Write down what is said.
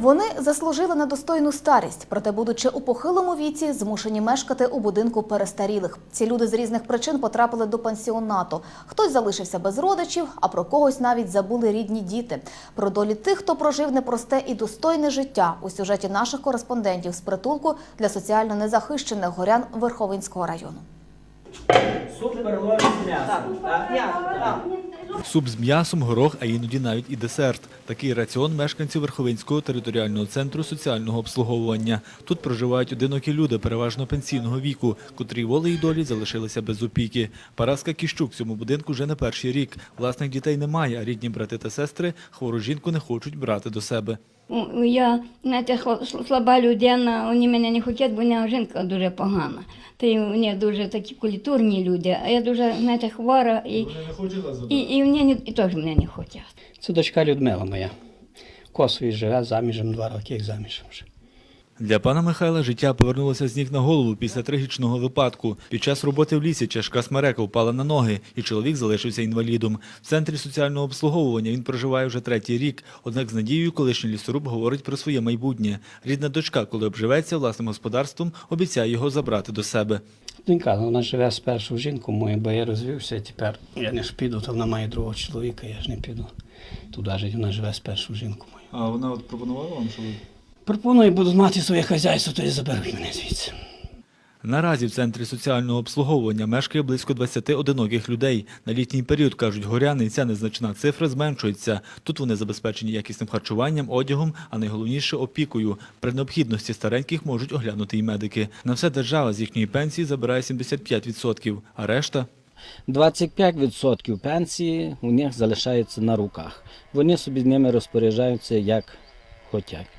Вони заслужили на достойну старість, проте, будучи у похилому віці, змушені мешкати у будинку перестарілих. Ці люди з різних причин потрапили до пансіонату. Хтось залишився без родичів, а про когось навіть забули рідні діти. Про долі тих, хто прожив непросте і достойне життя у сюжеті наших кореспондентів з притулку для соціально незахищених горян Верховинського району. Суп м'ясом. Так? Суп з м'ясом, горох, а іноді навіть і десерт. Такий раціон мешканців Верховинського територіального центру соціального обслуговування. Тут проживають одинокі люди, переважно пенсійного віку, котрі волею долі залишилися без опіки. Параска Кіщук в цьому будинку вже не перший рік. Власних дітей немає, а рідні брати та сестри хвору жінку не хочуть брати до себе. Ну, Я, знаєте, слаба людина, вони мене не хочуть, бо мене жінка дуже погана. Та й вони дуже такі культурні люди, а я дуже, знаєте, хвора, і, і, і не, і теж мене не хочуть. Це дочка Людмила моя. Косові живе заміжем два роки, як заміжем вже. Для пана Михайла життя повернулося з ніг на голову після трагічного випадку. Під час роботи в лісі чашка смерека впала на ноги, і чоловік залишився інвалідом. В центрі соціального обслуговування він проживає вже третій рік. Однак з надією колишній лісоруб говорить про своє майбутнє. Рідна дочка, коли обживеться власним господарством, обіцяє його забрати до себе. Донька, ну, вона живе з першою жінкою моєю, бо я розвівся, і тепер я не ж піду, то вона має другого чоловіка, я ж не піду. Туди жить, вона живе з першою жінкою моєю. А вона от пропонувала вам, що ви Пропоную, буду мати своє хазяйство, то і заберуть мене звідси. Наразі в центрі соціального обслуговування мешкає близько 20 одиноких людей. На літній період, кажуть горяни, ця незначна цифра зменшується. Тут вони забезпечені якісним харчуванням, одягом, а найголовніше опікою. При необхідності стареньких можуть оглянути і медики. На все держава з їхньої пенсії забирає 75%, а решта 25% пенсії у них залишається на руках. Вони собі з ними розпоряджаються як хочуть.